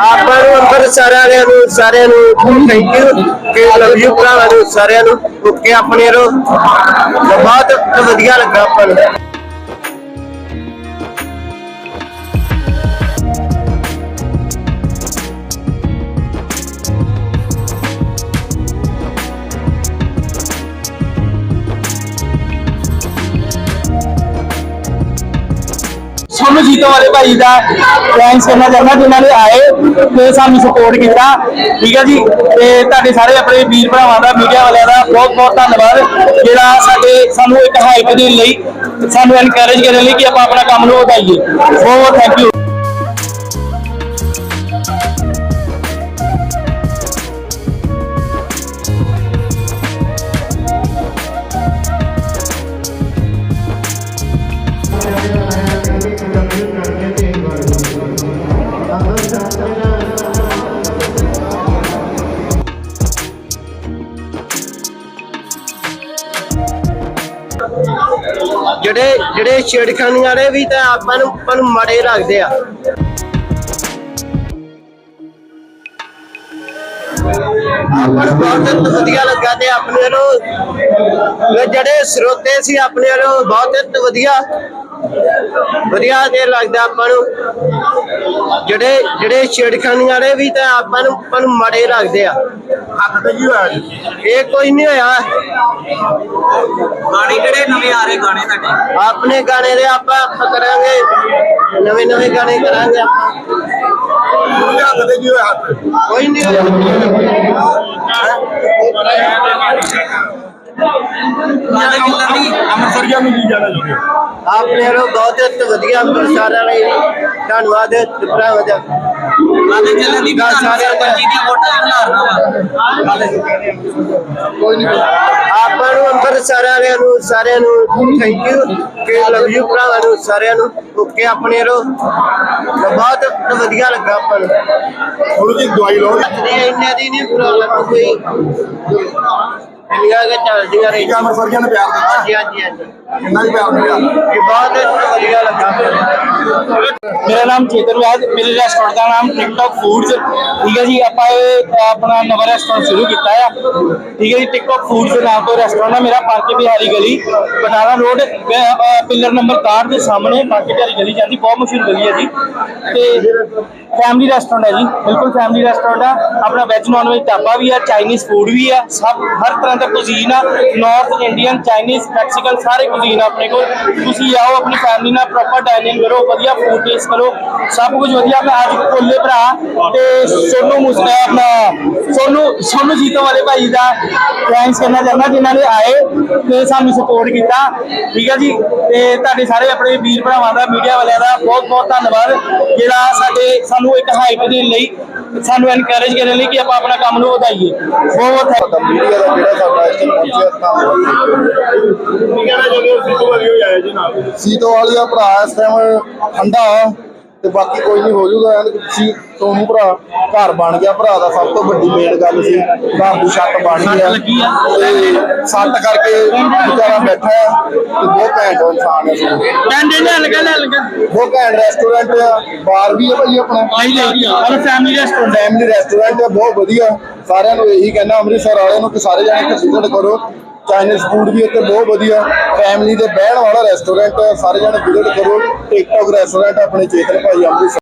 ਆਪਾਂ ਨੂੰ ਅੰਦਰ ਸਾਰਿਆਂ ਨੂੰ ਸਾਰਿਆਂ ਨੂੰ ਥੈਂਕ ਯੂ ਕਿ ਲਵ ਯੂ ਭਰਾਵਾਂ ਨੂੰ, ਸਾਰਿਆਂ ਨੂੰ ਓਕੇ ਆਪਣੇ ਰੋ ਬਹੁਤ ਵਧੀਆ ਲੱਗਾ ਆਪਾਂ ਨੂੰ। ਸੋਨੂੰ ਜੀਤੋ ਵਾਲੇ ਭਾਈ ਦਾ ਥੈਂਕਸ ਕਰਨਾ ਚਾਹੁੰਦਾ, ਜਿਨ੍ਹਾਂ ਨੇ ਆਏ ਤੇ ਸਾਨੂੰ ਸਪੋਰਟ ਕੀਤਾ। ਠੀਕ ਹੈ ਜੀ? ਤੇ ਤੁਹਾਡੇ ਸਾਰੇ ਆਪਣੇ ਵੀਰ ਭਰਾਵਾਂ ਦਾ ਮੀਡੀਆ ਵਾਲਿਆਂ ਦਾ ਬਹੁਤ ਬਹੁਤ ਧੰਨਵਾਦ। ਜਿਹੜਾ ਸਾਡੇ, ਸਾਨੂੰ ਇੱਕ ਹਾਈਪ ਦੇਣ ਲਈ, ਸਾਨੂੰ ਐਨਕਰੇਜ ਕਰਨ ਲਈ ਕਿ ਆਪਾਂ ਆਪਣਾ ਕੰਮ ਨੂੰ ਵਧਾਈਏ। ਬਹੁਤ ਬਹੁਤ ਥੈਂਕ ਯੂ ਜਿਹੜੇ ਜਿਹੜੇ ਛੇੜਖਾਨੀ ਵਾਲੇ ਵੀ ਤਾਂ ਆਪਾਂ ਨੂੰ ਆਪਾਂ ਨੂੰ ਮਾੜੇ ਲੱਗਦੇ ਆ। ਆਪਾਂ ਨੂੰ ਬਹੁਤ ਵਧੀਆ ਲੱਗਾ ਤੇ ਆਪਣੇ ਨੂੰ ਇਹ ਜਿਹੜੇ ਸਰੋਤੇ ਸੀ ਆਪਣੇ ਨੂੰ ਬਹੁਤ ਵਧੀਆ। ਵਧੀਆ ਤੇ ਲੱਗਦਾ ਆਪਾਂ ਨੂੰ। ਜਿਹੜੇ ਜਿਹੜੇ ਛੇੜਖਾਨੀ ਵਾਲੇ ਵੀ ਤਾਂ ਆਪਾਂ ਨੂੰ ਆਪਾਂ ਨੂੰ ਮਾੜੇ ਲੱਗਦੇ ਆ। ਹੱਥ ਤੇ ਕੀ ਹੋਇਆ ਜੀ। ਇਹ ਕੋਈ ਨਹੀਂ ਹੋਇਆ। ਗਾਣੇ ਕਿਹੜੇ? ਨਵੇਂ ਆ ਰਹੇ ਗਾਣੇ ਤੁਹਾਡੇ ਆਪਣੇ ਗਾਣੇ ਦੇ ਆਪਾਂ ਆਪਾਂ ਕਰਾਂਗੇ। ਨਵੇਂ ਨਵੇਂ ਗਾਣੇ ਕਰਾਂਗੇ ਆਪਾਂ। ਹੱਥ ਤੇ ਕੀ ਹੋਇਆ ਹੱਥ ਕੋਈ ਨਹੀਂ ਗਾਣੇ ਚੱਲਣ ਦੀ? ਅੰਮ੍ਰਿਤਸਰੀਆਂ ਨੂੰ ਕੀ ਜਾਣਾ ਜੀ ਆਪਣੇ ਵੱਲੋਂ ਬਹੁਤ ਵਧੀਆ ਅੰਮ੍ਰਿਤਸਰ ਵਾਲੇ ਧੰਨਵਾਦ ਭਰਾਵਾਂ ਦਾ ਗਾਣੇ ਚੱਲਣ ਦੀ ਗੱਲ ਸਾਰਿਆਂ ਦਾ। ਜੀ ਦੀਆਂ ਵੋਟਾਂ ਖਿਲਾਰਨਾ ਵਾ ਕੋਈ ਨਹੀਂ। ਆਪਾਂ ਨੂੰ ਅੰਮ੍ਰਿਤਸਰ ਵਾਲਿਆਂ ਨੂੰ ਸਾਰਿਆਂ ਨੂੰ ਥੈਂਕ ਯੂ ਕਿ ਲਵ ਯੂ ਭਰਾਵਾਂ ਨੂੰ ਸਾਰਿਆਂ ਨੂੰ ਓਕੇ ਆਪਣੇ ਰੋ ਬਹੁਤ ਵਧੀਆ ਲੱਗਾ ਆਪਾਂ ਨੂੰ। ਹੁਣ ਜੀ ਦਵਾਈ ਲਓ। ਨਹੀਂ ਇੰਨੇ ਦੀ ਨਹੀਂ ਪ੍ਰੋਬਲਮ ਕੋਈ। ਇੰਨੀਆਂ ਕਿ ਚੱਲਦੀਆਂ ਠੀਕ ਰਹੀਆਂ ਆ ਅੰਮ੍ਰਿਤਸਰੀਆਂ ਨੇ ਪਿਆਰ ਦਿੱਤਾ ਹਾਂਜੀ ਹਾਂਜੀ ਹਾਂਜੀ। ਕਿੰਨਾ ਹੀ ਪਿਆਰ ਮਿਲਿਆ ਇਹ ਬਹੁਤ ਵਧੀਆ ਲੱਗਾ। ਮੇਰਾ ਨਾਮ ਚੇਤਨ ਵੈਦ ਮੇਰੇ ਰੈਸਟੋਰੈਂਟ ਦਾ ਨਾਮ ਟਿਕਟੌਕ ਫੂਡਸ ਠੀਕ ਹੈ ਜੀ ਆਪਾਂ ਇਹ ਆਪਣਾ ਨਵਾਂ ਰੈਸਟੋਰੈਂਟ ਸ਼ੁਰੂ ਕੀਤਾ ਆ। ਠੀਕ ਹੈ ਜੀ ਟਿਕਟੌਕ ਫੂਡਸ ਦੇ ਨਾਮ ਤੋਂ ਰੈਸਟੋਰੈਂਟ ਹੈ ਮੇਰਾ ਪਾਰਕੇ ਬਿਹਾਰੀ ਗਲੀ ਬਟਾਲਾ ਰੋਡ। ਪਿਲਰ ਨੰਬਰ 61 ਦੇ ਸਾਹਮਣੇ ਪਾਰਕੇ ਬਿਹਾਰੀ ਗਲੀ ਜਾਂਦੀ ਬਹੁਤ ਮਸ਼ਹੂਰ ਗਲੀ ਹੈ ਜੀ। ਤੇ ਫੈਮਿਲੀ ਰੈਸਟੋਰੈਂਟ ਹੈ ਜੀ, ਬਿਲਕੁਲ ਫੈਮਿਲੀ ਰੈਸਟੋਰੈਂਟ ਆ। ਆਪਣਾ ਵੈਜ ਨਾਨ ਵੈਜ ਢਾਬਾ ਵੀ ਆ ਚਾਈਨੀਜ਼ ਫੂਡ ਵੀ ਆ, ਸਭ, ਹਰ ਤਰ੍ਹਾਂ ਦਾ ਕੁਜ਼ੀਨ ਆ। ਨਾਰਥ ਇੰਡੀਅਨ ਚਾਈਨੀਜ਼ ਮੈਕਸੀਕਨ ਸਾਰੇ ਕੁਜ਼ੀਨ ਆ ਆਪਣੇ ਕੋਲ। ਤੁਸੀਂ ਆਓ ਆਪਣੀ ਫੈਮਿਲੀ ਨਾਲ ਪ੍ਰੋਪਰ ਡਾਈਨਿੰਗ ਕਰੋ, ਵਧੀਆ ਫੂਡ ਟੇਸਟ ਕਰੋ। ਸਭ ਕੁਝ ਵਧੀਆ, ਮੈਂ ਅੱਜ ਕੋਲੇ ਭਰਾ ਤੇ ਸੋਨੂ ਮੁਸਕਾ ਆਪਣਾ ਸੋਨੂ ਸੋਨੂ ਜੀਤੋ ਵਾਲੇ ਭਾਈ ਦਾ ਥੈਂਕਸ ਕਰਨਾ ਚਾਹੁੰਦਾ, ਜਿਨ੍ਹਾਂ ਨੇ ਆਏ ਤੇ ਸਾਨੂੰ ਸਪੋਰਟ ਕੀਤਾ। ਠੀਕ ਹੈ ਜੀ, ਤੇ ਤੁਹਾਡੇ ਸਾਰੇ ਆਪਣੇ ਵੀਰ ਭਰਾਵਾਂ ਦਾ ਮੀਡੀਆ ਵਾਲਿਆਂ ਦਾ ਬਹੁਤ ਬਹੁਤ ਧੰਨਵਾਦ। ਜਿਹੜਾ ਸਾਡੇ ਸਾਨੂੰ ਇੱਕ ਹਾਈਪ ਦੇਣ ਲਈ ਸਾਨੂੰ ਐਨਕਰੇਜ ਕਰਨ ਲਈ ਕਿ ਆਪਾਂ ਆਪਣਾ ਕੰਮ ਨੂੰ ਵਧਾਈਏ। ਬਹੁਤ ਬਹੁਤ ਮੀਡੀਆ ਦਾ ਜਿਹੜਾ ਸਾਡਾ ਇੱਥੇ ਪਹੁੰਚਿਆ ਧੰਨਵਾਦ ਸੀਤੋ ਵਾਲੀਆ ਭਰਾ ਇਸ ਟਾਈਮ ਠੰਡਾ ਤੇ ਬਾਕੀ ਕੋਈ ਨਹੀਂ ਹੋ ਜਾਊਗਾ ਐਨ ਤੁਸੀਂ ਸੋਨੂੰ ਭਰਾ ਘਰ ਬਣ ਗਿਆ ਭਰਾ ਦਾ ਸਭ ਤੋਂ ਵੱਡੀ ਮੇਨ ਗੱਲ ਸੀ ਘਰ ਦੀ ਛੱਤ ਬਣ ਗਈ ਆ। ਤੇ ਸੱਟ ਕਰਕੇ ਵਿਚਾਰਾ ਬੈਠਾ ਆ ਤੇ ਬਹੁਤ ਘੈਂਟ ਇਨਸਾਨ ਹੈ ਲੈ ਲਗਾ ਲੈ ਲਗਾ। ਬਹੁਤ ਘੈਂਟ ਰੈਸਟੋਰੈਂਟ ਆ ਬਾਰ ਵੀ ਹੈ ਭਾਈ ਆਪਣਾ। ਭਾਈ ਲੈ ਔਰ ਫੈਮਿਲੀ ਰੈਸਟੋਰੈਂਟ ਫੈਮਿਲੀ ਰੈਸਟੋਰੈਂਟ ਹੈ ਬਹੁਤ ਵਧੀਆ। ਸਾਰਿਆਂ ਨੂੰ ਇਹੀ ਕਹਿਣਾ ਅੰਮ੍ਰਿਤਸਰ ਵਾਲਿਆਂ ਨੂੰ ਕਿ ਸਾਰੇ ਜਾਣੇ ਵਿਜ਼ਿਟ ਕਰੋ। ਚਾਈਨੀਜ਼ ਫੂਡ ਵੀ ਇੱਥੇ ਬਹੁਤ ਵਧੀਆ। ਫੈਮਿਲੀ ਦੇ ਬਹਿਣ ਵਾਲਾ ਰੈਸਟੋਰੈਂਟ ਹੈ ਸਾਰੇ ਜਾਣੇ ਵਿਜ਼ਿਟ ਕਰੋ। ਟਿਕਟੌਕ ਰੈਸਟੋਰੈਂਟ ਆਪਣੇ ਚੇਤਨ ਭਾਈ ਅੰਮ੍ਰਿਤਸਰ।